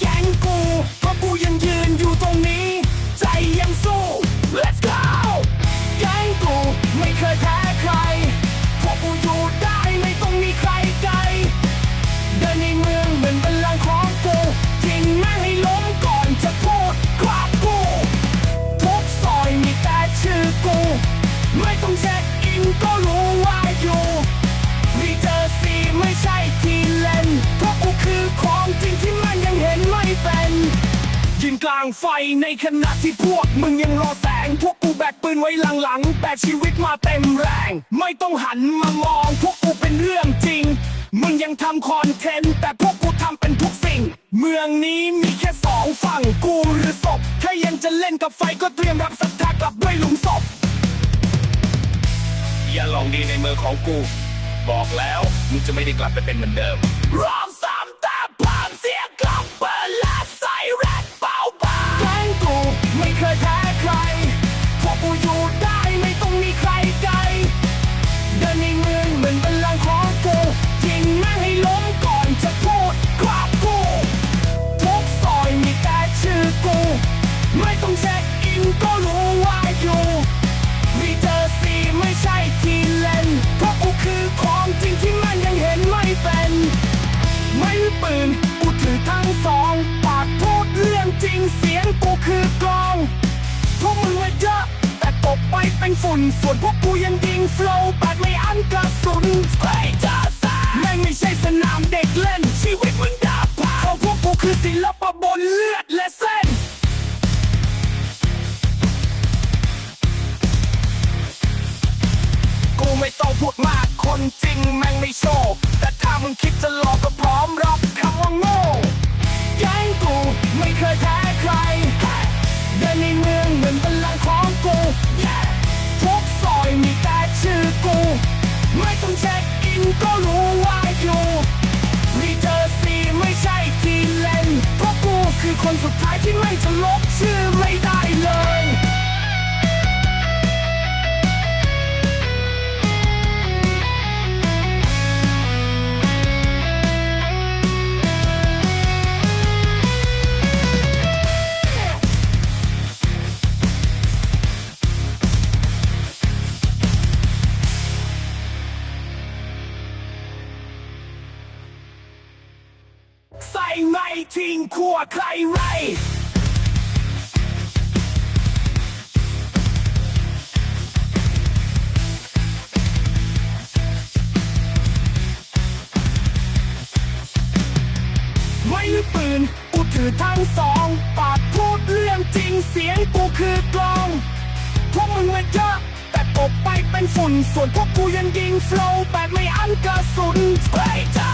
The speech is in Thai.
แก๊งกูเพราะกูยังยืนอยู่ตรงนี้ ใจยังสู้ let's go แก๊งกูไม่เคยแพ้ใครพวกกูอยู่ได้ไม่ต้องมีใครไกลเดินในเมืองเหมือนบัลลังของกูยิงแม่งให้ล้มก่อนจะพูดกราบกูทุกซอยมีแต่ชื่อกู ไม่ต้องเช็คอินก็รู้ว่า กลางไฟในขณะที่พวกมึงยังรอแสง พวกกูแบกปืนไว้หลังๆแบกชีวิตมาเต็มแรง ไม่ต้องหันมามอง พวกกูเป็นเรื่องจริง มึงยังทำคอนเทนต์แต่พวกกูทำเป็นทุกสิ่ง เมืองนี้มีแค่สองฝั่งกูหรือศพถ้ายังจะเล่นกับไฟก็เตรียมรับศรัทธากลับด้วยหลุมศพอย่าลองดีในเมืองของกู บอกแล้วมึงจะไม่ได้กลับไปเป็นเหมือนเดิมรอบ อยู่ได้ไม่ต้องมีใครไกล เดินในเมืองเหมือนบัลลังก์ของกูยิงแม่งให้ล้มก่อนจะพูดกราบกูทุกซอยมีแต่ชื่อกู ไม่ต้องเช็คอินก็รู้ว่าอยู่รีเจอซีไม่ใช่ที เป็นฝุ่นส่วนพวกกูยังยิงโฟลว์แบบไม่อันกระสุนใครจะสาแม่งไม่ใช่สนามเด็กเล่น ชีวิตมึงดาบพาเพราะพวกกูคือศิลปะบนเลือดและเส้นกูไม่ต้องพูดมากคนจริงแม่งไม่โชว์แต่ถ้ามึงคิดจะหลอกก็พร้อมรับคำว่าโง่ มีแต่ชื่อกู ไม่ต้องเช็คอินก็รู้ว่าอยู่รีเจอร์ซีไม่ใช่ทีเล่น เพราะกูคือคนสุดท้ายที่ไม่จะลบชื่อไม่ได้เลย ไม่ทิ้งขัวใครไรไม่ลือปืนกูถือทั้งสอง ปากพูดเรื่องจริงเสียงกูคือกลอง พวกมึงมันเยอะ แต่ตกไปเป็นฝุ่น ส่วนพวกกูยังยิงโฟลว์แบบไม่อันกระสุนไม่ใครจะ